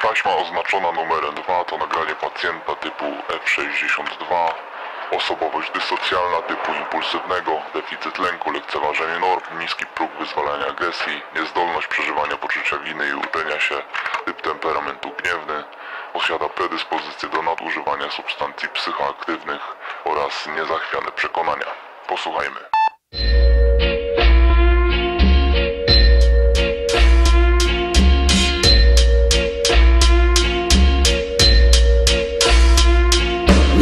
Taśma oznaczona numerem 2 to nagranie pacjenta typu F62, osobowość dysocjalna typu impulsywnego, deficyt lęku, lekceważenie norm, niski próg wyzwalania agresji, niezdolność przeżywania poczucia winy i uczenia się, typ temperamentu gniewny, posiada predyspozycję do nadużywania substancji psychoaktywnych oraz niezachwiane przekonania. Posłuchajmy.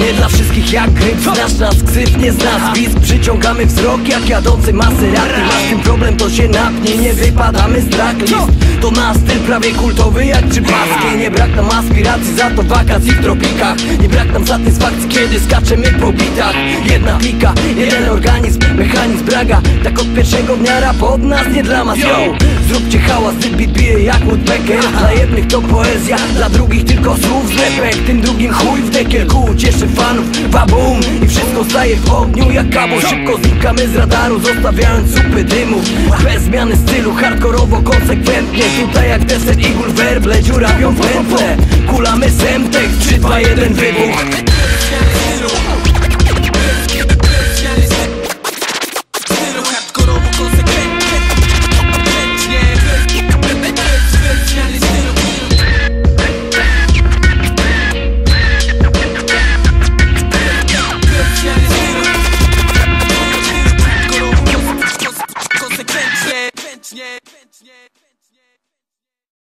Nie dla wszystkich jak gryp Znasz nas, ksyw nie z nazwisk Przyciągamy wzrok jak jadący Maserati Masz tym problem to się napnie Nie wypadamy z tracklist To nasz styl prawie kultowy jak trzy paski Nie brak nam aspiracji za to wakacji w tropikach. Nie brak nam satysfakcji kiedy skaczemy po bitach. Jedna pika, jeden organizm Mechanizm braga. Tak od pierwszego dnia rap od nas nie dla mas Yo, zróbcie hałas, ten beat bije jak Woodpecker. Dla jednych to poezja, dla drugich tylko słów. Zlepek Tym drugim chuj w dekielku cieszy fanów Babum i wszystko staje w ogniu jak kabo. Szybko znikamy z radaru zostawiając supy dymu. Bez zmiany stylu, hardkorowo, konsekwentnie. Tutaj jak deser i werble dziurawią w pętle. Kulamy semtek, 3, 2, 1 wybuch yeah.